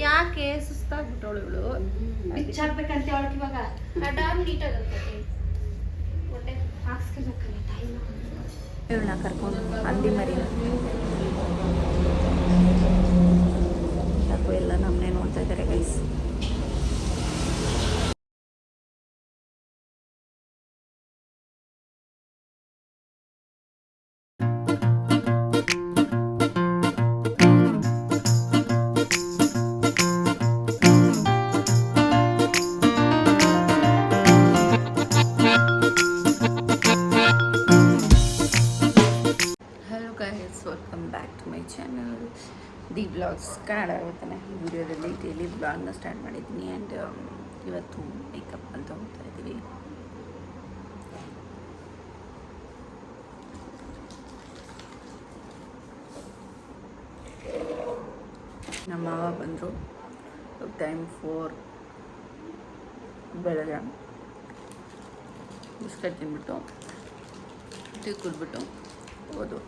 ಯಾಕೆ ಸುಸ್ತಾಗ್ಬಿಟ್ಟವಳು ಇವಳು? ಬಿಚ್ಚಾಕ್ಬೇಕಂತ ಅವಳಿಗೆ ಇವಾಗ. ಅಡಾಮ್ ನೀಟ್ ಆಗುತ್ತೆ. ಹೊಟ್ಟೆ ಹಾಕ್ಸ್ಕೊಬೇಕಲ್ಲ ಟೈಮ್ ಇವಳನ್ನ ಕರ್ಕೊಂಡು ಅಂದಿ ಮರಿ ಯಾಕೋ ಎಲ್ಲ ನಮ್ಮನೆ ನೋಡ್ತಾ ಇದ್ದಾರೆ ಗೈಸ್ ಕನ್ನಡ ಆಗುತ್ತಾನೆ ವಿಡಿಯೋದಲ್ಲಿ ಡೈಲಿ ಬ್ಲಾಗ್ನ ಸ್ಟಾರ್ಟ್ ಮಾಡಿದ್ದೀನಿ ಆ್ಯಂಡ್ ಇವತ್ತು ಮೇಕಪ್ ಅಂತ ಹೋಗ್ತಾ ಇದ್ದೀವಿ. ನಮ್ಮ ಮಾವ ಬಂದರು. ಟೈಮ್ ಫೋರ್ ಬೆಳಗ್ಗೆ. ಬಿಸ್ಕಟ್ ತಿಂದ್ಬಿಟ್ಟು ಟೀ ಕುಡ್ಬಿಟ್ಟು ಹೋದು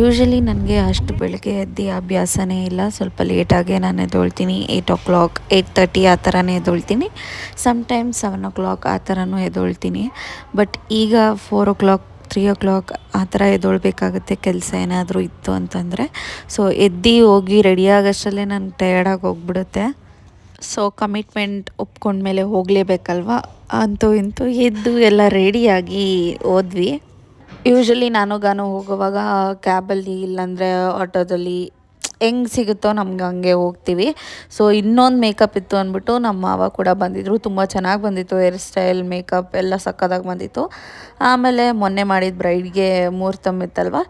ಯೂಶಲಿ ನನಗೆ ಅಷ್ಟು ಬೆಳಗ್ಗೆ ಎದ್ದು ಅಭ್ಯಾಸನೇ ಇಲ್ಲ. ಸ್ವಲ್ಪ ಲೇಟಾಗೆ ನಾನು ಎದ್ದೊಳ್ತೀನಿ. Eight o'clock eight thirty ಆ ಥರನೇ ಎದ್ದೊಳ್ತೀನಿ. ಸಮ್ಟೈಮ್ಸ್ ಸೆವೆನ್ ಓ ಕ್ಲಾಕ್ ಆ ಥರನೂ ಎದ್ದೊಳ್ತೀನಿ. ಬಟ್ ಈಗ four o'clock three o'clock ಆ ಥರ ಎದ್ದೊಳ್ಬೇಕಾಗುತ್ತೆ. ಕೆಲಸ ಏನಾದರೂ ಇತ್ತು ಅಂತಂದರೆ. ಸೊ ಎದ್ದು ಹೋಗಿ ರೆಡಿ ನಾನು ಟಯರ್ಡಾಗಿ ಹೋಗ್ಬಿಡುತ್ತೆ. ಸೊ ಕಮಿಟ್ಮೆಂಟ್ ಒಪ್ಕೊಂಡ್ಮೇಲೆ ಹೋಗಲೇಬೇಕಲ್ವ? ಅಂತೂ ಇಂತೂ ಎದ್ದು ಎಲ್ಲ ರೆಡಿಯಾಗಿ ಹೋದ್ವಿ ಯೂಶಲಿ ನಾನು ಗಾನು ಹೋಗುವಾಗ ಕ್ಯಾಬಲ್ಲಿ ಇಲ್ಲಾಂದರೆ ಆಟೋದಲ್ಲಿ ಹೆಂಗೆ ಸಿಗುತ್ತೋ ನಮ್ಗೆ ಹಂಗೆ ಹೋಗ್ತೀವಿ. ಸೊ ಇನ್ನೊಂದು ಮೇಕಪ್ ಇತ್ತು ಅಂದ್ಬಿಟ್ಟು ನಮ್ಮ ಮಾವ ಕೂಡ ಬಂದಿದ್ದರು ತುಂಬ ಚೆನ್ನಾಗಿ ಬಂದಿತ್ತು ಹೇರ್ ಸ್ಟೈಲ್ ಮೇಕಪ್ ಎಲ್ಲ ಸಕ್ಕದಾಗಿ ಬಂದಿತ್ತು. ಆಮೇಲೆ ಮೊನ್ನೆ ಮಾಡಿದ ಬ್ರೈಡ್ಗೆ ಮುಹೂರ್ತಮ್ ಇತ್ತಲ್ವ?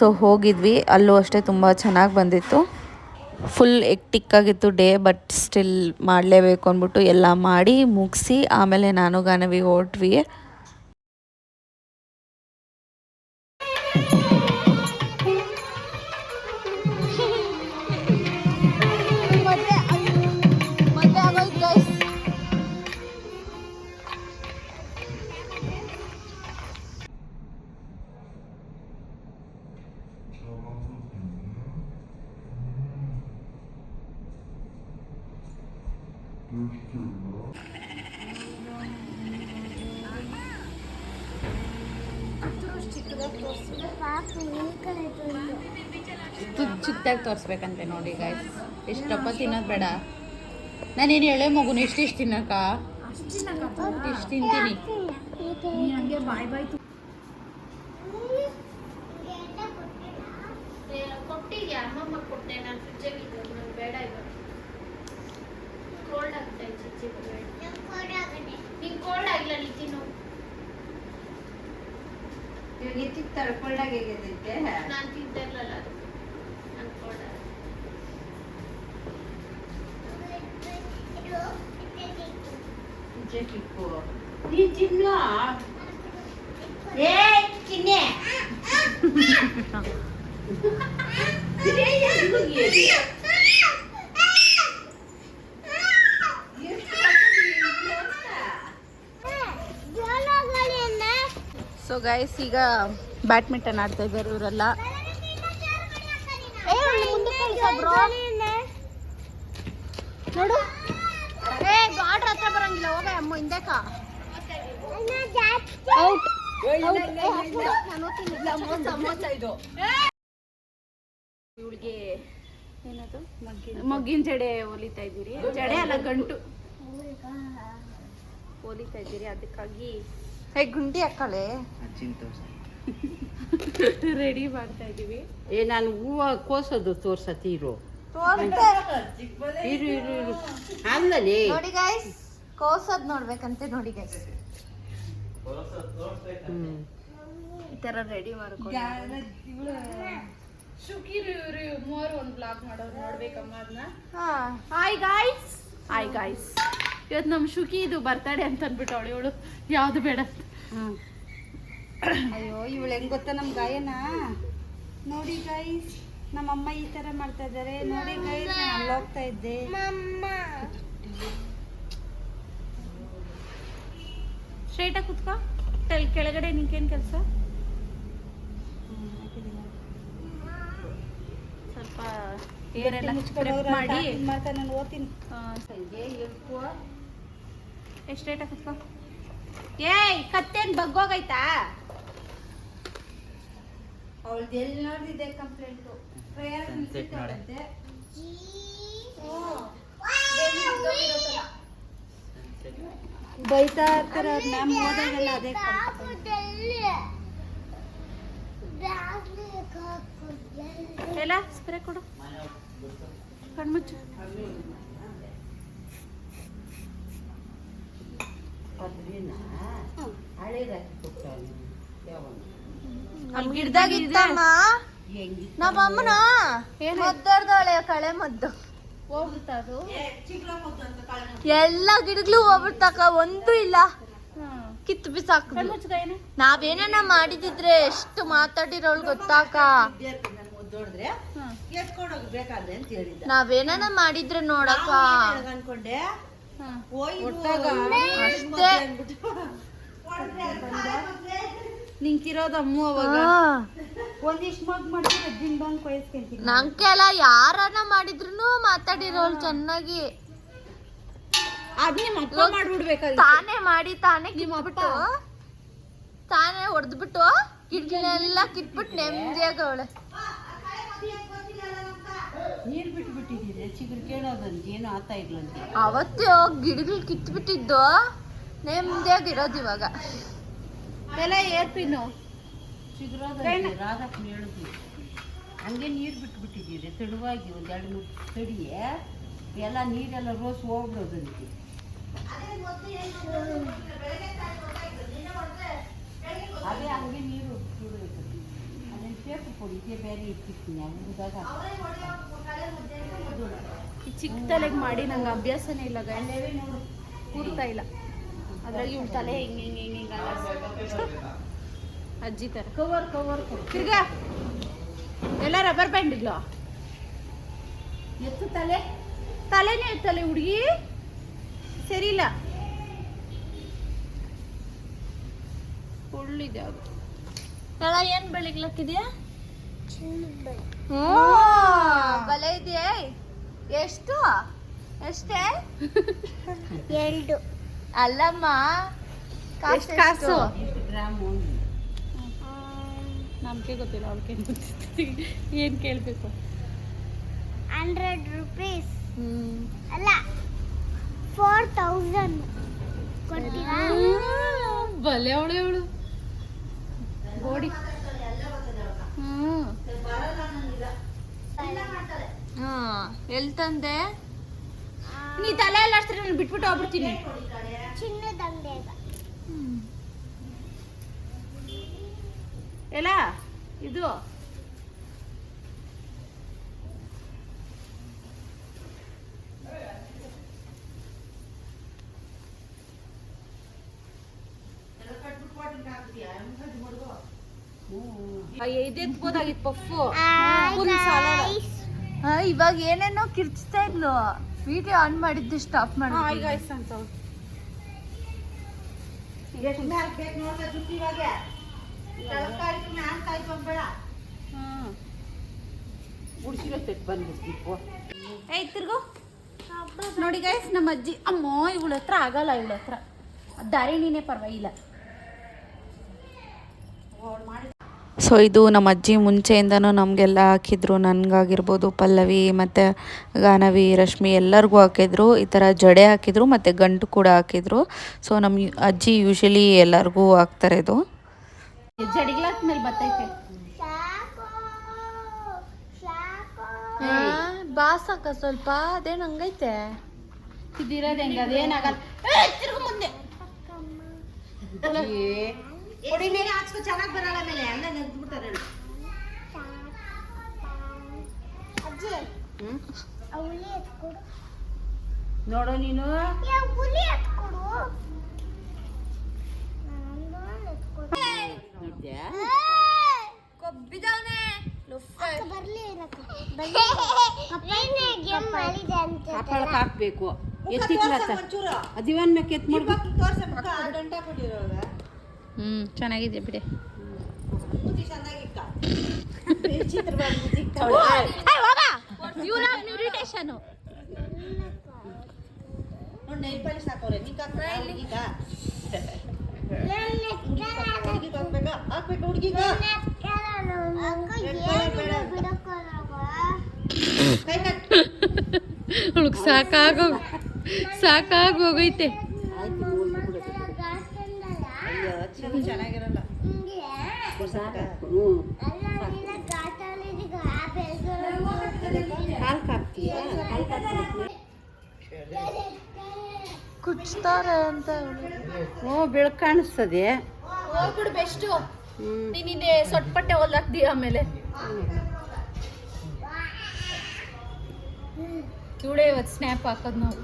ಸೊ ಹೋಗಿದ್ವಿ. ಅಲ್ಲೂ ಅಷ್ಟೇ ತುಂಬ ಚೆನ್ನಾಗಿ ಬಂದಿತ್ತು. ಫುಲ್ ಎಕ್ಟಿಕ್ಕಾಗಿತ್ತು ಡೇ ಬಟ್ ಸ್ಟಿಲ್ ಮಾಡಲೇಬೇಕು ಅಂದ್ಬಿಟ್ಟು ಎಲ್ಲ ಮಾಡಿ ಮುಗಿಸಿ, ಆಮೇಲೆ ನಾನು ಗಾನವಿ ಹೊರಟ್ವಿ. ಚಿಕ್ಕದಾಗಿ ತೋರಿಸ್ಬೇಕಂತೆ ನೋಡಿ ಗಾಯ್ಸ್ ಇಷ್ಟಪ್ಪ ತಿನ್ನೋದು ಬೇಡ. ನಾನೇನು ಎಳೆ ಮಗುನ ಇಷ್ಟಿಷ್ಟು ತಿನ್ನಕ್ಕ? ಇಷ್ಟು ತಿಂತೀನಿ. ಇವಾಗ ಬೇಡ ಕೋಲ್ಡ್ ಆಗಿ ನೀ ತಿನ್ನು ನಾನು ತಿಂತಾ ಇರಲಿಲ್ಲ ಅದು ನಂಗೆ ಕೋಲ್ಡ್ ನೀ ತಿನ್ನ ಏ ತಿನ್ನೆ ಸೊ ಗೈಸ್ ಈಗ ಬ್ಯಾಡ್ಮಿಂಟನ್ ಆಡ್ತಾ ಇದ್ದಾರೆ ಇವರೆಲ್ಲ. ನೋಡು ಏ ಗಾಡ್ರ ಹತ್ರ ಬರಂಗಿಲ್ಲ ಹೋಗ ಅಮ್ಮ ಹಿಂದೆಕ ಔಟ್ ಇವಳಿಗೆ ಏನದು? ಮಗ್ಗಿನ ಜಡೆ. ಹೊಲಿತಾ ಇದ್ದೀರಿ. ಜಡೆ ಅಲ್ಲ ಗಂಟು. ಹೊಲಿತಾ ಇದ್ದೀರಿ ಅದಕ್ಕಾಗಿ. ಹೇ ಗುಂಡಿ ಹಾಕಳೆ ರೆಡಿ ಮಾಡ್ತಾ ಇದ್ದೀವಿ. ಏ ನಾನು ಹೂವ ಕೋಸೋದು ತೋರ್ಸತ್ತೀರು ಇರು. ಇರು ಇರು ಅಲ್ಲಲೇ ನೋಡಿ ಗೈಸ್ ಕೋಸದ್ ನೋಡ್ಬೇಕಂತೆ ನೋಡಿ ಗೈಸ್ ಈ ತರ ರೆಡಿ ಮಾಡ್ಕೊಂಡು ಶುಕಿರು ಇವ್ರು ಮೂವರು ಒಂದು ಬ್ಲಾಗ್ ಮಾಡೋರು ನೋಡ್ಬೇಕಮ್ಮ ಅದನ್ನ ಹಾಯ್ ಗಾಯ್ಸ್ ಹಾಯ್ ಗಾಯ್ಸ್ ಇವತ್ತು ನಮ್ಮ ಶುಕಿ ಇದು ಬರ್ತಡೆ ಅಂತ ಅಂದ್ಬಿಟ್ಟು ಅವಳು. ಇವಳು ಯಾವ್ದು ಬೇಡ. ಅಯ್ಯೋ ಇವಳು ಹೆಂಗ್ ಗೊತ್ತಾ ನಮ್ ಗಾಯನ? ನೋಡಿ ಗೈಸ್ ನಮ್ಮಮ್ಮ ಈ ತರ ಮಾಡ್ತಾ ಇದ್ದಾರೆ. ನೋಡಿ ಗಾಯ್ಸ್ ನಾನು ಹೋಗ್ತಾ ಇದ್ದೆ. ಸ್ಟ್ರೈಟಾಗಿ ಕುತ್ಕೋ. ಟೆಲ್ ಕೆಳಗಡೆ ನಿಂಗೇನು ಕೆಲಸ? ಸ್ವಲ್ಪ ಏರೆಲ್ಲ ಮಾಡಿ. ಮಾಡ್ತಾ ನಾನು ಓದ್ತೀನಿ. ಎಷ್ಟೇಟ ಕುತ್ಕೋ? ಏಯ್ ಕತ್ತೇನ್ ಬಗ್ಗೋಗೈತಾ? ಅವಳ್ದು ಎಲ್ಲಿ ನೋಡಿದೆ ಕಂಪ್ಲೇಂಟು ಪ್ರೇಯರ್ ಬೈತಾ ಇರ್ತಾರೆ ಅವ್ರ ಮ್ಯಾಮ್ ಓದಾಗಲ್ಲ ಅದೇ ಎಲ್ಲ ಸ್ಪ್ರೇ ಕೊಡು. ಕಣ್ಮುಚ್ಚು. ಗಿಡದಾಗ ಇದ್ದಮ್ಮ ಮದ್ದರ್ದವಳೆ ಕಳೆ ಮದ್ದು. ಎಲ್ಲ ಗಿಡಗಳು ಹೋಗ್ಬಿಡ್ತಕ್ಕ ಒಂದು ಇಲ್ಲ. ಕಿತ್ತು ಬಿಸಾಕ ನಾವೇನ ಮಾಡಿದಿದ್ರೆ ಎಷ್ಟು ಮಾತಾಡಿರೋಳ್ ಗೊತ್ತಾಕ? ನಾವೇನ ಮಾಡಿದ್ರೆ ನೋಡಕ ಅನ್ಕೊಂಡೆ? ಅಷ್ಟೇ. ಅಮ್ಮ ಅವಾಗ. ಒಂದಿಷ್ಟು ಮಗ್ ಮಾಡ್ತಾರೆ ದಿನ ಬಂದು ಕೊಯ್ಸ್ಕೊಂತೀನಿ. ನಂಗೆ ಎಲ್ಲ ಯಾರನ್ನ ಮಾಡಿದ್ರು ಮಾತಾಡಿರೋಳು ಚೆನ್ನಾಗಿ. ಅದ್ ನಿಮ್ಮ ಅಪ್ಪ ಮಾಡ್ಬಿಡ್ಬೇಕಾಗಿತ್ತು. ತಾನೇ ಮಾಡಿ ತಾನೇ ಕಿಮ್ಬಿಟ್ಟು ತಾನೇ ಹೊಡೆದ್ಬಿಟ್ಟು ಗಿಡಗಳೆಲ್ಲ ಕಿತ್ಬಿಟ್ಟು ನೆಮ್ಮದಿಯಾಗ ಅವಳೆ. ನೀರ್ ಬಿಟ್ಟು ಬಿಟ್ಟಿದ್ದೀರಿ ಚಿಗುರು ಕೇಳೋದಂತ ಏನು ಆತ ಇರ್ಲಂತೆ ಅವತ್ತೇ ಗಿಡಗಳು ಕಿತ್ಬಿಟ್ಟಿದ್ದು ನೆಮ್ಮದಿಯಾಗಿ ಇರೋದು ಇವಾಗ. ಎಲ್ಲ ಏರ್ಪಿನ್ನು. ರಾಧಪ್ಪನ ಹೇಳಿದ್ವಿ ಹಂಗೆ ನೀರು ಬಿಟ್ಟು ಬಿಟ್ಟಿದ್ದೀರಿ ತೆಳುವಾಗಿ ಒಂದ್ ಎರಡು ಮೂರು ತಡಿಯೇ ಎಲ್ಲ ನೀರೆಲ್ಲ ರೋಸ್ ಹೋಗ್ಬಿಡೋದಂತೆ ಅದೇ ಹಂಗೆ ನೀರು ಅದೇನು ಪೇಪರ್ ಕೊಡಿ ಇದೇ ಬೇರೆ ಇಟ್ಟಿರ್ತೀನಿ ಈ ಚಿಕ್ಕ ತಲೆಗೆ ಮಾಡಿ ನಂಗೆ ಅಭ್ಯಾಸನೇ ಇಲ್ಲ ಗಂಡ ಕೂರ್ತಾ ಇಲ್ಲ. ಅದ್ರಾಗ ಇವ್ಳ ತಲೆ ಹಿಂಗೆ ಹಿಂಗೆ ಹಿಂಗೆ ಹಿಂಗೆ ಅಜ್ಜಿ ತರ. ಕವರ್ ಕವರ್ ತಿರ್ಗ. ಎಲ್ಲ ರಬ್ಬರ್ ಬ್ಯಾಂಡ್ ಇಲ್ಲ ಎತ್ತು ತಲೆ? ತಲೆನೇ ತಲೆ ಹುಡುಗಿ? ಸರಿ ಇಲ್ಲ ಒಳ್ಳಿದೆ ಅದು. ಎಲ್ಲ ಏನ್ ಬೆಳಿಗ್ಲಕ್ಕಿದ್ಯಾ ಬಲೆ ಇದೆಯೇ? ಎಷ್ಟು? ಎಷ್ಟೇ? ಎರಡು. ಅಲ್ಲಮ್ಮ ಎಷ್ಟು ಕಾಸು? ನಮ್ಗೆ ಗೊತ್ತಿಲ್ಲ ಅವ್ರಿಗೆ ಏನು ಕೇಳಬೇಕು? Hundred rupees. ಅಲ್ಲ ಫೋರ್ ತೌಸಂಡ್ ಕೊಡ್ತೀರಾ ಬಲೆ ಅವಳು ಅವಳು ಗೋಡಿ. ಹ್ಞೂ ಹಾಂ ಎಲ್ಲಿ ತಂದೆ? ನೀ ತಲೆ ಎಲ್ಲ ಅಷ್ಟೇ ನಾನು ಬಿಟ್ಬಿಟ್ಟು ಹೋಗ್ಬಿಡ್ತೀನಿ. ಚಿನ್ನದ ಅಂಗಡಿಯಾಗ ಎಲ್ಲ ಇದು. ಇದೆತ್ಬೋದಾಗಿತ್ತು ಪಫು ಫುಲ್ ಸಾಲ ಹಾ ಇವಾಗ ಏನೇನೋ ಕಿರ್ಚ್ತಾ ಇದ್ಲು. ವಿಡಿಯೋ ಆನ್ ಮಾಡಿದ್ದು ಸ್ಟಾಪ್ ಮಾಡಿ ಈಗ ಆಯ್ತು ಅಂತ ಏಯ್ ತಿರ್ಗು. ನೋಡಿ ಗೈಸ್ ನಮ್ಮ ಅಜ್ಜಿ ಅಮ್ಮೋ ಇವಳ ಹತ್ರ ಆಗಲ್ಲ ಇವಳ ಹತ್ರ. ನೀನೆ ಪರವಾಗಿಲ್ಲ. ಸೊ ಇದು ನಮ್ಮ ಅಜ್ಜಿ ಮುಂಚೆಯಿಂದನೂ ನಮಗೆಲ್ಲ ಹಾಕಿದ್ರು. ನನಗಾಗಿರ್ಬೋದು ಪಲ್ಲವಿ ಮತ್ತು ಗಾನವಿ ರಶ್ಮಿ ಎಲ್ಲರಿಗೂ ಹಾಕಿದ್ರು. ಈ ಥರ ಜಡೆ ಹಾಕಿದ್ರು ಮತ್ತು ಗಂಟು ಕೂಡ ಹಾಕಿದ್ರು. ಸೊ ನಮ್ಮ ಅಜ್ಜಿ ಯೂಶಲಿ ಎಲ್ಲರಿಗೂ ಹಾಕ್ತಾರೆ ಇದು. ಬಾ ಮೇಲೆ ಬತ್ತೈತೆ ಸಾಕು ಸಾಕು ಬಾಸಕ್ಕ ಸ್ವಲ್ಪ. ಅದೇನು ಹಂಗೈತೆ? ಇದಿರೋದು ಮುಂದೆ ಚೆನ್ನಾಗಿ ಬರಲ್ಲ ಮೇಲೆ ಅಲ್ಲ ಹುಲಿ ಎತ್ಕೊಡು. ನೋಡೋ ನೀನು. ನಂದೊಂದು ಕೊಬ್ಬಿದವನೆ. ಹಾಕ್ಬೇಕು. ಎತ್ತಿಕ್ಲತ್ತ ಅದಿವನ್ ಮೇಕೆ ಎತ್ ಮಾಡ್ಕೊ. ಹ್ಞೂ ಚೆನ್ನಾಗಿದೆ ಬಿಡಿ. ಇರಿಟೇಷನು ನೋಡಿ ನೈಲ್ ಪಾಲಿಶ್ ಹಾಕೋರೆ ನಿಂಗೆ ಹಾಕ್ಬೇಕಾ ಹುಡುಗಿಗ ಹುಡುಗಿಗೆ ಹಾಕ್ಬೇಕಾ ಹಾಕ್ಬೇಕಾ ಹುಡುಗಿಗ ಕೈ ಕಟ್ ಅವಳಿಗೆ ಸಾಕಾಗೋ ಸಾಕಾಗಿ ಹೋಗೈತೆ ಅಯ್ಯೋ ಚಿನ್ನ ಚೆನ್ನಾಗಿರಲ್ಲ ಹ್ಞೂ ಹಾಲು ಕಾಕ್ತೀಯ ಹಾಲು ಕಾಕ್ತೀಯ ಕುಚ್ತಾರೆ ಅಂತ ಓ ಬೆಳಕು ಕಾಣಿಸ್ತದೆ. ಹೋಗ್ಬಿಡು ಬೆಸ್ಟು. ನೀನಿದೆ ಸೊಟ್ಪಟ್ಟೆ ಹೊಲ್ದಾಕ್ದಿ ಆಮೇಲೆ. ಇವಳೇ ಇವತ್ತು ಸ್ನ್ಯಾಪ್ ಹಾಕೋದು ನಾವು.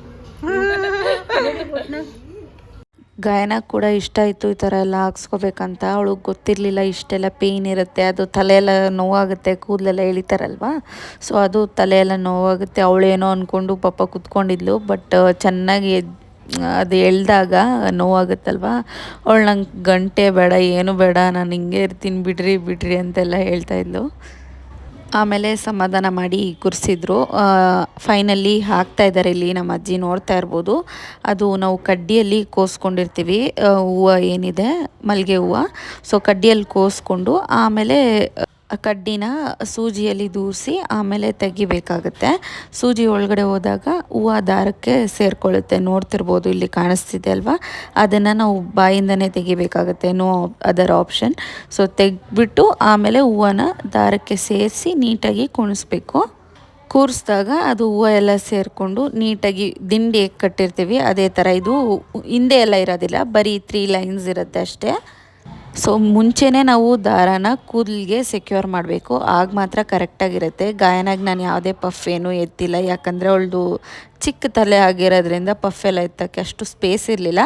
ಗಾಯನ ಕೂಡ ಇಷ್ಟ ಆಯಿತು ಈ ಥರ ಎಲ್ಲ ಹಾಕ್ಸ್ಕೋಬೇಕಂತ. ಅವಳಿಗೆ ಗೊತ್ತಿರಲಿಲ್ಲ ಇಷ್ಟೆಲ್ಲ ಪೇಯ್ನ್ ಇರುತ್ತೆ. ಅದು ತಲೆ ಎಲ್ಲ ನೋವಾಗುತ್ತೆ ಕೂದಲೆಲ್ಲ ಎಳಿತಾರಲ್ವ? ಸೊ ಅದು ತಲೆ ಎಲ್ಲ ನೋವಾಗುತ್ತೆ. ಅವಳೇನೋ ಅಂದ್ಕೊಂಡು ಪಾಪ ಕುತ್ಕೊಂಡಿದ್ಲು. ಬಟ್ ಚೆನ್ನಾಗಿ ಅದು ಎಳ್ದಾಗ ನೋವಾಗುತ್ತಲ್ವ? ಅವಳು ನಂಗೆ ಗಂಟೆ ಬೇಡ, ಏನು ಬೇಡ, ನಾನು ಹಿಂಗೆ ಇರ್ತೀನಿ, ಬಿಡ್ರಿ ಬಿಡ್ರಿ ಅಂತೆಲ್ಲ ಹೇಳ್ತಾ ಇದ್ಲು. ಆಮೇಲೆ ಸಮಾಧಾನ ಮಾಡಿ ಕೂರಿಸಿದ್ರು. ಫೈನಲಿ ಹಾಕ್ತಾ ಇದ್ದಾರೆ ಇಲ್ಲಿ ನಮ್ಮ ಅಜ್ಜಿ, ನೋಡ್ತಾ ಇರ್ಬೋದು. ಅದು ನಾವು ಕಡ್ಡಿಯಲ್ಲಿ ಕೋಸ್ಕೊಂಡಿರ್ತೀವಿ. ಹೂವು ಏನಿದೆ, ಮಲ್ಲಿಗೆ ಹೂವು. ಸೊ ಕಡ್ಡಿಯಲ್ಲಿ ಕೋಸ್ಕೊಂಡು ಆಮೇಲೆ ಕಡ್ಡಿನ ಸೂಜಿಯಲ್ಲಿ ದೂರಿಸಿ ಆಮೇಲೆ ತೆಗಿಬೇಕಾಗುತ್ತೆ. ಸೂಜಿ ಒಳಗಡೆ ಹೋದಾಗ ಹೂವು ದಾರಕ್ಕೆ ಸೇರಿಕೊಳ್ಳುತ್ತೆ. ನೋಡ್ತಿರ್ಬೋದು, ಇಲ್ಲಿ ಕಾಣಿಸ್ತಿದೆ ಅಲ್ವಾ? ಅದನ್ನು ನಾವು ಬಾಯಿಂದನೇ ತೆಗಿಬೇಕಾಗತ್ತೆ. ನೋ ಅದರ್ ಆಪ್ಷನ್ ಸೊ ತೆಗ್ಬಿಟ್ಟು ಆಮೇಲೆ ಹೂವನ್ನ ದಾರಕ್ಕೆ ಸೇರಿಸಿ ನೀಟಾಗಿ ಕುಣಿಸ್ಬೇಕು. ಕೂರಿಸಿದಾಗ ಅದು ಹೂವು ಎಲ್ಲ ಸೇರಿಕೊಂಡು ನೀಟಾಗಿ ದಿಂಡಿ ಕಟ್ಟಿರ್ತೀವಿ. ಅದೇ ಥರ ಇದು ಹಿಂದೆ ಎಲ್ಲ ಇರೋದಿಲ್ಲ. ಬರೀ ತ್ರೀ ಲೈನ್ಸ್ ಇರುತ್ತೆ ಅಷ್ಟೇ. ಸೊ ಮುಂಚೆನೇ ನಾವು ದಾರಾನ ಕೂದಲಿಗೆ ಸೆಕ್ಯೂರ್ ಮಾಡಬೇಕು. ಆಗ ಮಾತ್ರ ಕರೆಕ್ಟಾಗಿರುತ್ತೆ ಗಾಯನಾಗಿ ನಾನು ಯಾವುದೇ ಪಫ್ ಏನೂ ಎತ್ತಿಲ್ಲ. ಯಾಕಂದರೆ ಅವಳದು ಚಿಕ್ಕ ತಲೆ ಆಗಿರೋದ್ರಿಂದ ಪಫ್ ಎಲ್ಲ ಎತ್ತಕ್ಕೆ ಅಷ್ಟು ಸ್ಪೇಸ್ ಇರಲಿಲ್ಲ.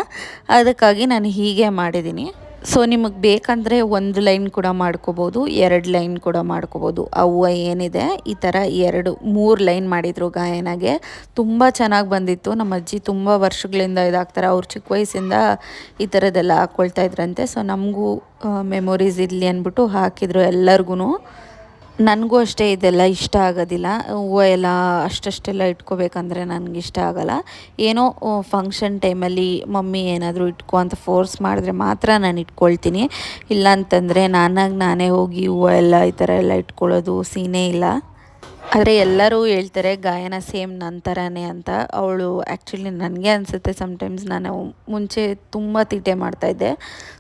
ಅದಕ್ಕಾಗಿ ನಾನು ಹೀಗೆ ಮಾಡಿದ್ದೀನಿ ಸೊ ನಿಮಗೆ ಬೇಕಂದರೆ ಒಂದು ಲೈನ್ ಕೂಡ ಮಾಡ್ಕೋಬೋದು, ಎರಡು ಲೈನ್ ಕೂಡ ಮಾಡ್ಕೋಬೋದು. ಹೂವು ಏನಿದೆ, ಈ ಥರ ಎರಡು, ಮೂರು ಲೈನ್ ಮಾಡಿದರು ಗಾಯನಾಗೆ. ತುಂಬ ಚೆನ್ನಾಗಿ ಬಂದಿತ್ತು. ನಮ್ಮ ಅಜ್ಜಿ ತುಂಬ ವರ್ಷಗಳಿಂದ ಇದಾಗ್ತಾರೆ. ಅವ್ರು ಚಿಕ್ಕ ವಯಸ್ಸಿಂದ ಈ ಥರದ್ದೆಲ್ಲ ಹಾಕ್ಕೊಳ್ತಾ ಇದ್ರಂತೆ. ಸೊ ನಮಗೂ ಮೆಮೊರೀಸ್ ಇರಲಿ ಅಂದ್ಬಿಟ್ಟು ಹಾಕಿದರು ಎಲ್ಲರಿಗೂ ನನಗೂ ಅಷ್ಟೇ ಇದೆಲ್ಲ ಇಷ್ಟ ಆಗೋದಿಲ್ಲ. ಹೂವು ಎಲ್ಲ ಅಷ್ಟಷ್ಟೆಲ್ಲ ಇಟ್ಕೋಬೇಕಂದ್ರೆ ನನಗೆ ಇಷ್ಟ ಆಗೋಲ್ಲ. ಏನೋ ಫಂಕ್ಷನ್ ಟೈಮಲ್ಲಿ ಮಮ್ಮಿ ಏನಾದರೂ ಇಟ್ಕೊ ಅಂತ ಫೋರ್ಸ್ ಮಾಡಿದ್ರೆ ಮಾತ್ರ ನಾನು ಇಟ್ಕೊಳ್ತೀನಿ. ಇಲ್ಲಾಂತಂದರೆ ನಾನಾಗಿ ನಾನೇ ಹೋಗಿ ಹೂವು ಎಲ್ಲ ಈ ಥರ ಎಲ್ಲ ಇಟ್ಕೊಳ್ಳೋದು ಸೀನೇ ಇಲ್ಲ. ಆದರೆ ಎಲ್ಲರೂ ಹೇಳ್ತಾರೆ ಗಾಯನ ಸೇಮ್ ನನ್ನ ಥರನೇ ಅಂತ. ಅವಳು ಆ್ಯಕ್ಚುಲಿ ನನಗೆ ಅನಿಸುತ್ತೆ ಸಮ್ಟೈಮ್ಸ್ ನಾನು ಮುಂಚೆ ತುಂಬ ತೀಟೆ ಮಾಡ್ತಾಯಿದ್ದೆ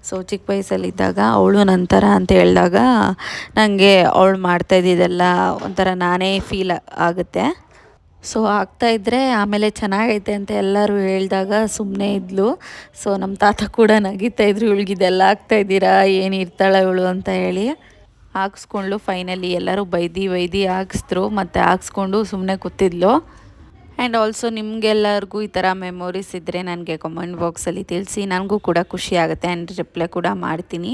ಸೊ ಚಿಕ್ಕ ವಯಸ್ಸಲ್ಲಿದ್ದಾಗ ಅವಳು ನನ್ನ ಥರ ಅಂತ ಹೇಳಿದಾಗ ನನಗೆ ಅವಳು ಮಾಡ್ತಾಯಿದ್ದಿದ್ದೆಲ್ಲ ಒಂಥರ ನಾನೇ ಫೀಲ್ ಆಗುತ್ತೆ. ಸೊ ಆಗ್ತಾಯಿದ್ರೆ ಆಮೇಲೆ ಚೆನ್ನಾಗೈತೆ ಅಂತ ಎಲ್ಲರೂ ಹೇಳಿದಾಗ ಸುಮ್ಮನೆ ಇದ್ಲು. ಸೊ ನಮ್ಮ ತಾತ ಕೂಡ ನಗಿತಾ ಇದ್ರು ಇವಳಿಗಿದೆಲ್ಲ ಆಗ್ತಾಯಿದ್ದೀರಾ ಏನು ಇರ್ತಾಳೆ ಇವಳು? ಅಂತ ಹೇಳಿ. ಹಾಕ್ಸ್ಕೊಂಡ್ಲು ಫೈನಲಿ ಎಲ್ಲರೂ ಬೈದಿ ಬೈದಿ ಹಾಕ್ಸಿದ್ರು, ಮತ್ತು ಹಾಕ್ಸ್ಕೊಂಡು ಸುಮ್ಮನೆ ಕೂತಿದ್ಲು. ಆ್ಯಂಡ್ ಆಲ್ಸೋ ನಿಮಗೆಲ್ಲರಿಗೂ ಈ ಥರ ಮೆಮೊರೀಸ್ ಇದ್ದರೆ ನನಗೆ ಕಮೆಂಟ್ ಬಾಕ್ಸಲ್ಲಿ ತಿಳಿಸಿ, ನನಗೂ ಕೂಡ ಖುಷಿ ಆಗುತ್ತೆ ಆ್ಯಂಡ್ ರಿಪ್ಲೈ ಕೂಡ ಮಾಡ್ತೀನಿ.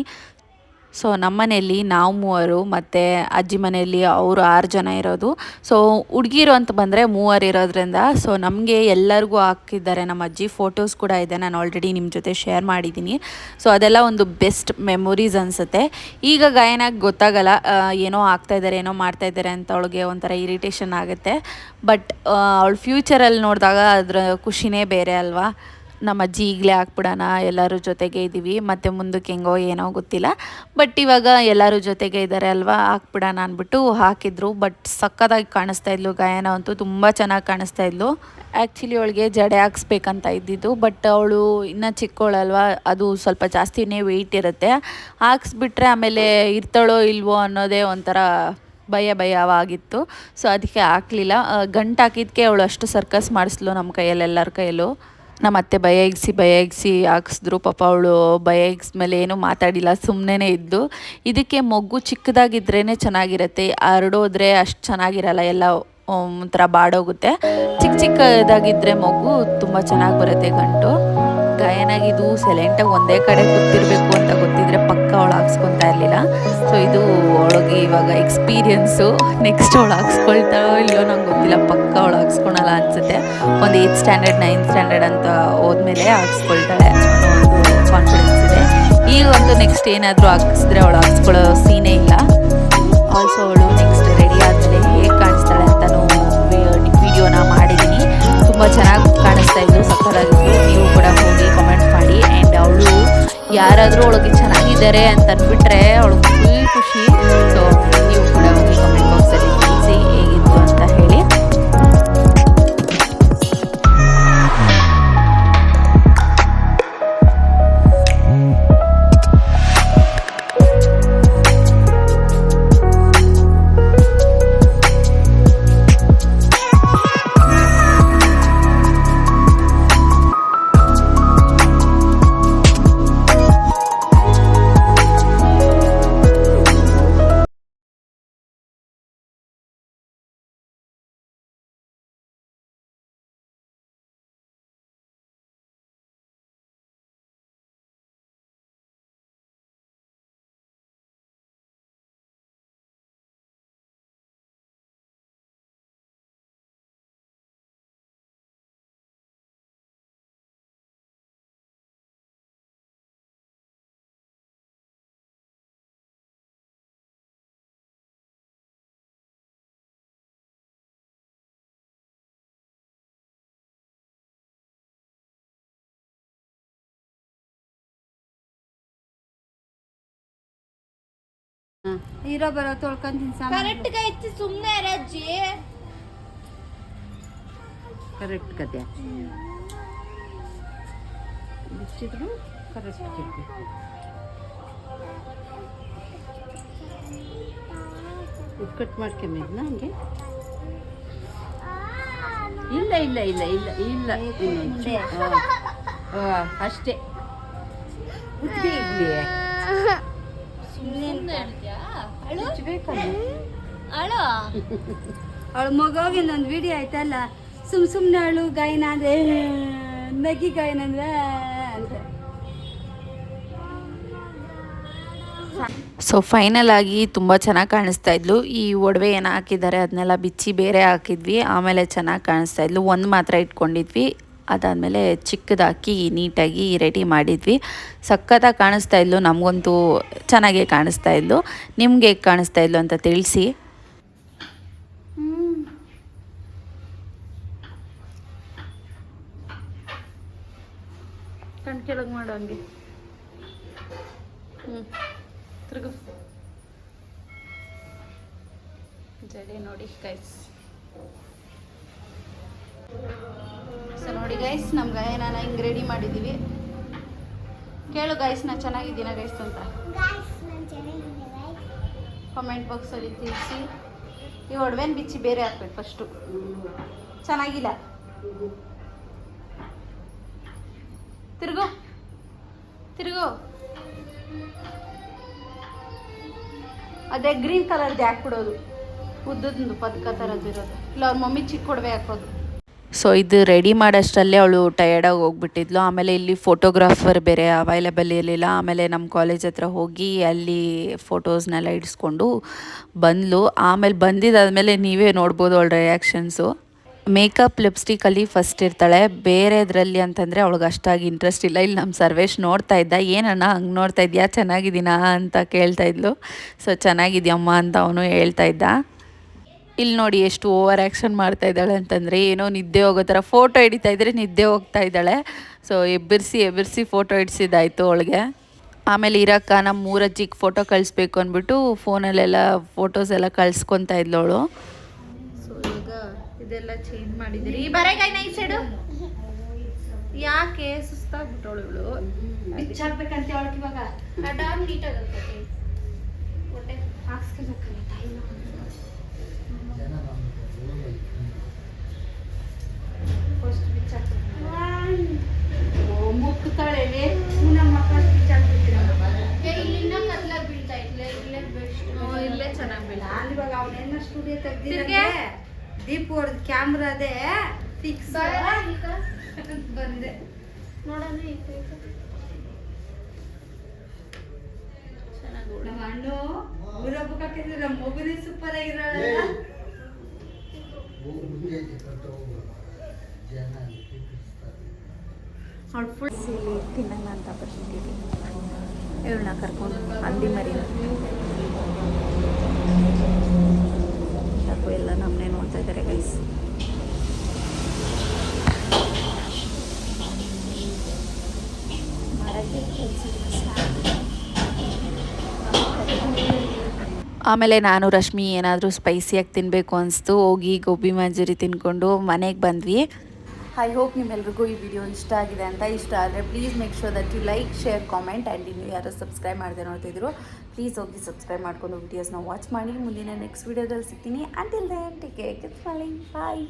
ಸೊ ನಮ್ಮನೆಯಲ್ಲಿ ನಾವು ಮೂವರು ಮತ್ತು ಅಜ್ಜಿ ಮನೆಯಲ್ಲಿ ಅವರು ಆರು ಜನ ಇರೋದು. ಸೊ ಹುಡುಗಿರು ಅಂತ ಬಂದರೆ ಮೂವರು ಇರೋದ್ರಿಂದ ಸೊ ನಮಗೆ ಎಲ್ಲರಿಗೂ ಹಾಕಿದ್ದಾರೆ ನಮ್ಮ ಅಜ್ಜಿ. ಫೋಟೋಸ್ ಕೂಡ ಇದೆ, ನಾನು ಆಲ್ರೆಡಿ ನಿಮ್ಮ ಜೊತೆ ಶೇರ್ ಮಾಡಿದ್ದೀನಿ ಸೊ ಅದೆಲ್ಲ ಒಂದು ಬೆಸ್ಟ್ ಮೆಮೊರೀಸ್ ಅನಿಸುತ್ತೆ. ಈಗ ಗಾಯನಾಗಿ ಗೊತ್ತಾಗಲ್ಲ ಏನೋ ಆಗ್ತಾ ಇದ್ದಾರೆ ಏನೋ ಮಾಡ್ತಾ ಇದ್ದಾರೆ ಅಂತ ಅವಳಿಗೆ ಒಂಥರ ಇರಿಟೇಷನ್ ಆಗುತ್ತೆ. ಬಟ್ ಅವಳ ಫ್ಯೂಚರಲ್ಲಿ ನೋಡಿದಾಗ ಅದರ ಖುಷಿನೇ ಬೇರೆ ಅಲ್ವಾ? ನಮ್ಮ ಅಜ್ಜಿ ಈಗಲೇ ಹಾಕ್ಬಿಡೋಣ ಎಲ್ಲರೂ ಜೊತೆಗೆ ಇದ್ದೀವಿ ಮತ್ತು ಮುಂದಕ್ಕೆ ಹೆಂಗೋ ಏನೋ ಗೊತ್ತಿಲ್ಲ. ಬಟ್ ಇವಾಗ ಎಲ್ಲರೂ ಜೊತೆಗೆ ಇದ್ದಾರೆ ಅಲ್ವಾ ಹಾಕ್ಬಿಡೋಣ ಅಂದ್ಬಿಟ್ಟು ಹಾಕಿದ್ರು. ಬಟ್ ಸಕ್ಕತ್ತಾಗಿ ಕಾಣಿಸ್ತಾ ಇದ್ಲು ಗಾಯನ ಅಂತೂ, ತುಂಬ ಚೆನ್ನಾಗಿ ಕಾಣಿಸ್ತಾ ಇದ್ಲು. ಆ್ಯಕ್ಚುಲಿ ಅವಳಿಗೆ ಜಡೆ ಹಾಕ್ಸ್ಬೇಕಂತ ಇದ್ದಿದ್ದು ಬಟ್ ಅವಳು ಇನ್ನೂ ಚಿಕ್ಕವಳಲ್ವಾ ಅದು ಸ್ವಲ್ಪ ಜಾಸ್ತಿನೇ ವೆಯ್ಟ್ ಇರುತ್ತೆ. ಹಾಕ್ಸ್ಬಿಟ್ರೆ ಆಮೇಲೆ ಇರ್ತಾಳೋ ಇಲ್ವೋ ಅನ್ನೋದೇ ಒಂಥರ ಭಯ ಭಯವಾಗಿತ್ತು. ಸೊ ಅದಕ್ಕೆ ಹಾಕಲಿಲ್ಲ. ಗಂಟು ಹಾಕಿದ್ಕೆ ಅವಳು ಅಷ್ಟು ಸರ್ಕಸ್ ಮಾಡಿಸ್ಲು ನಮ್ಮ ಕೈಯಲ್ಲಿ, ಎಲ್ಲರ ಕೈಯಲ್ಲೂ. ನಮ್ಮ ಅತ್ತೆ ಭಯ ಇಗ್ಸಿ ಭಯ ಇಗ್ಸಿ ಹಾಕ್ಸಿದ್ರು. ಪಾಪ ಅವಳು ಭಯ ಇಗ್ಸ್ಮೇಲೆ ಏನೂ ಮಾತಾಡಿಲ್ಲ ಸುಮ್ಮನೆ ಇದ್ದು. ಇದಕ್ಕೆ ಮೊಗ್ಗು ಚಿಕ್ಕದಾಗಿದ್ರೇ ಚೆನ್ನಾಗಿರುತ್ತೆ. ಹರಡೋದ್ರೆ ಅಷ್ಟು ಚೆನ್ನಾಗಿರಲ್ಲ, ಎಲ್ಲ ಒಂಥರ ಬಾಡೋಗುತ್ತೆ. ಚಿಕ್ಕ ಚಿಕ್ಕದಾಗಿದ್ದರೆ ಮಗು ತುಂಬ ಚೆನ್ನಾಗಿ ಬರುತ್ತೆ ಗಂಟು. ಗಾಯನಾಗಿದ್ದು ಸೈಲೆಂಟಾಗಿ ಒಂದೇ ಕಡೆ ಕೂತಿರ್ಬೇಕು ಅಂತ ಗೊತ್ತಿದ್ರೆ ಪಕ್ಕ ಅವಳು ಹಾಕ್ಸ್ಕೊತಾ ಇರಲಿಲ್ಲ. ಸೊ ಇದು ಅವಳಿಗೆ ಇವಾಗ ಎಕ್ಸ್ಪೀರಿಯನ್ಸು ನೆಕ್ಸ್ಟ್ ಅವಳು ಹಾಕ್ಸ್ಕೊಳ್ತಾಳೋ ಇಲ್ಲೋ ನಂಗೆ ಗೊತ್ತಿಲ್ಲ. ಪಕ್ಕ ಅವಳು ಹಾಕ್ಸ್ಕೊಳಲ್ಲ ಅನಿಸುತ್ತೆ. ಒಂದು ಏಯ್ತ್ ಸ್ಟ್ಯಾಂಡರ್ಡ್ ನೈನ್ತ್ ಸ್ಟ್ಯಾಂಡರ್ಡ್ ಅಂತ ಹೋದ್ಮೇಲೆ ಹಾಕ್ಸ್ಕೊಳ್ತಾಳೆ. ಕಾನ್ಫಿಡೆನ್ಸ್ ಇದೆ. ಈಗ ಒಂದು ನೆಕ್ಸ್ಟ್ ಏನಾದರೂ ಹಾಕಿಸಿದ್ರೆ ಅವಳು ಹಾಕ್ಸ್ಕೊಳ್ಳೋ ಸೀನೇ ಇಲ್ಲ. ಆಲ್ಸೋ ಅವಳು ನೆಕ್ಸ್ಟ್ ರೆಡಿ ಆದಮೇಲೆ ಹೇಗೆ ಕಾಣಿಸ್ತಾಳೆ ಅಂತಲೂ ವಿಡಿಯೋನ ಮಾಡಿದ್ದೀನಿ. ತುಂಬ ಚೆನ್ನಾಗಿ ಕಾಣಿಸ್ತಾ ಇದ್ರು ಸಕ್ಕರಾಗಿದ್ದು ನೀವು ಕೂಡ ಹೋಗಿ ಕಮೆಂಟ್ ಮಾಡಿ. ಆ್ಯಂಡ್ ಅವಳು ಯಾರಾದರೂ ಅವಳಿಗೆ ಚೆನ್ನಾಗಿದ್ದಾರೆ ಅಂತ ಅಂದ್ಬಿಟ್ರೆ ಅವಳು ಫುಲ್ ಇರೋ ಬರೋ ತೊಳ್ಕೊಂತೀನಿ ಸಾಮಾನು ಕರೆಕ್ಟ್ ಐತಿ ಸುಮ್ಮನೆ ರಜ್ಜಿ ಕರೆಕ್ಟ್ ಕತೆ ಬಿಚ್ಚಿದ್ರು ಕರೆಕ್ಟ್ ಕಿಟ್ಟಿ ಇದು ಕಟ್ ಮಾಡ್ಕೊಂಬಿದ್ನ ಹಂಗೆ? ಇಲ್ಲ ಇಲ್ಲ ಇಲ್ಲ ಇಲ್ಲ ಇಲ್ಲ ಇನ್ನೊಂದು ಆ, ಆ, ಅಷ್ಟೇ. ಬುದ್ಧಿ ಇರ್ಲಿ. ಅಳು? ಅವಳು ಮಗೋಗಿ ನಂದು ವಿಡಿಯೋ ಆಯ್ತಲ್ಲ ಸುಮ್ ಸುಮ್ಮನೆ ಅಳು ಗಾಯನ ಅಂದ್ರೆ ನಗಿ ಗಾಯನ ಅಂದ್ರೆ ಅಂತ. ಸೊ ಫೈನಲ್ ಆಗಿ ತುಂಬ ಚೆನ್ನಾಗಿ ಕಾಣಿಸ್ತಾ ಇದ್ಲು. ಈ ಒಡವೆ ಏನು ಹಾಕಿದ್ದಾರೆ ಅದನ್ನೆಲ್ಲ ಬಿಚ್ಚಿ ಬೇರೆ ಹಾಕಿದ್ವಿ ಆಮೇಲೆ ಚೆನ್ನಾಗಿ ಕಾಣಿಸ್ತಾ ಇದ್ಲು. ಒಂದು ಮಾತ್ರ ಇಟ್ಕೊಂಡಿದ್ವಿ. ಅದಾದಮೇಲೆ ಚಿಕ್ಕದಾಕಿ ನೀಟಾಗಿ ರೆಡಿ ಮಾಡಿದ್ವಿ. ಸಖತ್ತಾಗಿ ಕಾಣಿಸ್ತಾ ಇದ್ಲು, ನಮಗಂತೂ ಚೆನ್ನಾಗೇ ಕಾಣಿಸ್ತಾ ಇದ್ಲು. ನಿಮ್ಗೆ ಹೇಗೆ ಕಾಣಿಸ್ತಾ ಇದ್ಲು ಅಂತ ತಿಳಿಸಿ. ಕೆಳಗೆ ಹ್ಞೂ ತಿರುಗು. ನೋಡಿ ಗೈಸ್ ಸೊ ನೋಡಿ ಗೈಸ್ ನಮ್ಮ ಗಾಯನ ಹಿಂಗೆ ರೆಡಿ ಮಾಡಿದ್ದೀವಿ ಕೇಳು ಗೈಸ್ ನಾ ಚೆನ್ನಾಗಿದ್ದೀನ ಗೈಸ್ ಅಂತ. ಕಾಮೆಂಟ್ ಬಾಕ್ಸಲ್ಲಿ ತಿಳಿಸಿ. ಈ ಒಡವೆನ ಬಿಚ್ಚಿ ಬೇರೆ ಹಾಕ್ಬೇಕು ಫಸ್ಟು ಚೆನ್ನಾಗಿಲ್ಲ? ತಿರುಗೋ. ತಿರುಗೋ. ಅದೇ ಗ್ರೀನ್ ಕಲರ್ದು ಹಾಕ್ಬಿಡೋದು. ಉದ್ದದ್ದು ಪದಕ ಥರದ್ದು ಇರೋದು. ಇಲ್ಲ ಅವ್ರ ಮಮ್ಮಿ ಚಿಕ್ಕ ಒಡವೆ ಹಾಕೋದು. ಸೊ ಇದು ರೆಡಿ ಮಾಡೋಷ್ಟರಲ್ಲೇ ಅವಳು ಟಯರ್ಡಾಗಿ ಹೋಗ್ಬಿಟ್ಟಿದ್ಲು. ಆಮೇಲೆ ಇಲ್ಲಿ ಫೋಟೋಗ್ರಾಫರ್ ಬೇರೆ ಅವೈಲೇಬಲ್ ಇರಲಿಲ್ಲ. ಆಮೇಲೆ ನಮ್ಮ ಕಾಲೇಜ್ ಹತ್ರ ಹೋಗಿ ಅಲ್ಲಿ ಫೋಟೋಸ್ನೆಲ್ಲ ಇಡಿಸ್ಕೊಂಡು ಬಂದ್ಲು. ಆಮೇಲೆ ಬಂದಿದ್ದಾದಮೇಲೆ ನೀವೇ ನೋಡ್ಬೋದು ಅವಳ ರಿಯಾಕ್ಷನ್ಸು ಮೇಕಪ್ ಲಿಪ್ಸ್ಟಿಕ್ಕಲ್ಲಿ ಫಸ್ಟ್ ಇರ್ತಾಳೆ. ಬೇರೆದ್ರಲ್ಲಿ ಅಂತಂದರೆ ಅವಳಿಗೆ ಅಷ್ಟಾಗಿ ಇಂಟ್ರೆಸ್ಟ್ ಇಲ್ಲ. ಇಲ್ಲಿ ನಮ್ಮ ಸರ್ವೇಶ್ ನೋಡ್ತಾ ಇದ್ದ. ಏನಣ್ಣ, ಹಂಗೆ ನೋಡ್ತಾ ಇದೆಯಾ? ಚೆನ್ನಾಗಿದ್ದೀನಾ? ಅಂತ ಕೇಳ್ತಾ ಇದ್ಲು. ಸೊ ಚೆನ್ನಾಗಿದ್ಯಮ್ಮ ಅಂತ ಅವನು ಹೇಳ್ತಾ ಇದ್ದ. ಇಲ್ಲಿ ನೋಡಿ ಎಷ್ಟು ಓವರ್ ಆ್ಯಕ್ಷನ್ ಮಾಡ್ತಾ ಇದ್ದಾಳೆ ಅಂತಂದರೆ ಏನೋ ನಿದ್ದೆ ಹೋಗೋ ಥರ ಫೋಟೋ ಹಿಡಿತಾ ಇದ್ದರೆ ನಿದ್ದೆ ಹೋಗ್ತಾ ಇದ್ದಾಳೆ. ಸೊ ಎಬ್ಬರಿಸಿ ಎಬ್ಬರಿಸಿ ಫೋಟೋ ಹಿಡ್ಸಿದ್ದಾಯ್ತು ಅವಳಿಗೆ. ಆಮೇಲೆ ಇರಕ್ಕ ನಮ್ಮ ಮೂರಜ್ಜಿಗೆ ಫೋಟೋ ಕಳಿಸ್ಬೇಕು ಅಂದ್ಬಿಟ್ಟು ಫೋನಲ್ಲೆಲ್ಲ ಫೋಟೋಸ್ ಎಲ್ಲ ಕಳ್ಸ್ಕೊತಾ ಇದ್ಲು ಅವಳು. ಸೊ ಈಗ ಇದೆಲ್ಲ ಚೇಂಜ್ ಮಾಡಿದ್ರಿ ಈ ಬರೆಗಾಯ್ನ ಈ ಸೈಡು ಯಾಕೆ ಸುಸ್ತಾಗ್ಬಿಟ್ಟವಳು ಇವಳು? ಬಿಚ್ಚಾಕ್ಬೇಕಂತ ಅವಳಿಗೆ ಇವಾಗ. ನೀಟಾಗಿ ಹೊಟ್ಟೆ ಹಾಕ್ಸ್ಕೊಬೇಕಲ್ಲ ಫಸ್ಟ್ ಬಿಚ್ಚಾಕ್ಬೇಕು ಓ ಮುಕ್ಕುತ್ತಾಳೆ ನಮ್ಮ ಫಸ್ಟ್ ಬಿಚ್ಚಾಕ್ಬಿಟ್ಟಿರಲ್ಲ ಇಲ್ಲಿನ ಕತ್ಲ ಬೀಳ್ತಾ ಇದ್ಲೆ ಇಲ್ಲೇ ಬೆಸ್ಟ್ ಇಲ್ಲೇ ಚೆನ್ನಾಗಿ ಬೀಳ ನಾನು ಇವಾಗ ಅವನೇನ ಸ್ಟುಡಿಯೋ ತೆಗ್ದಿಲ್ಲ ದೀಪು ಅವ್ರದ್ದು ಕ್ಯಾಮ್ರಾದೇ ಫಿಕ್ಸ್ ಬಂದೆ ನೋಡೋಣ ಈ ಕೈ. ನಮ್ಮ ಅಣ್ಣ ಊರೊಬ್ಬ ಕಟ್ಟಿದ್ರೆ ನಮ್ಮ ಮಗುನೇ ಸೂಪರ್ ಆಗಿರೋಳಲ್ಲ ಅವಳು ಫುಲ್ ಸೀಲಿ ತಿನ್ನಲ್ಲ ಅಂತ ಬರ್ತಿದ್ದೀವಿ ಇವಳನ್ನ ಕರ್ಕೊಂಡು ಹಂದಿ ಮರಿ ಯಾಕೋ ಎಲ್ಲ ನಮ್ಮನ್ನೇ ನೋಡ್ತಾ ಇದ್ದಾರೆ ಗೈಸ್ ಆಮೇಲೆ ನಾನು, ರಶ್ಮಿ ಏನಾದರೂ ಸ್ಪೈಸಿಯಾಗಿ ತಿನ್ನಬೇಕು ಅನಿಸ್ತು, ಹೋಗಿ ಗೋಬಿ ಮಂಜೂರಿ ತಿನ್ಕೊಂಡು ಮನೆಗೆ ಬಂದ್ವಿ. ಐ ಹೋಪ್ ನಿಮ್ಮೆಲ್ರಿಗೂ ಈ ವಿಡಿಯೋ ಇಷ್ಟ ಆಗಿದೆ ಅಂತ ಇಷ್ಟ ಆದರೆ please make sure that you like share comment and ಇನ್ನು ಯಾರು ಸಬ್ಸ್ಕ್ರೈಬ್ ಮಾಡದೆ ನೋಡ್ತಿದ್ರು ಪ್ಲೀಸ್ ಹೋಗಿ ಸಬ್ಸ್ಕ್ರೈಬ್ ಮಾಡ್ಕೊಂಡು ವೀಡಿಯೋಸ್ನ ವಾಚ್ ಮಾಡಿ ಮುಂದಿನ ನೆಕ್ಸ್ಟ್ ವೀಡಿಯೋದಲ್ಲಿ ಸಿಗ್ತೀನಿ. Until then take care bye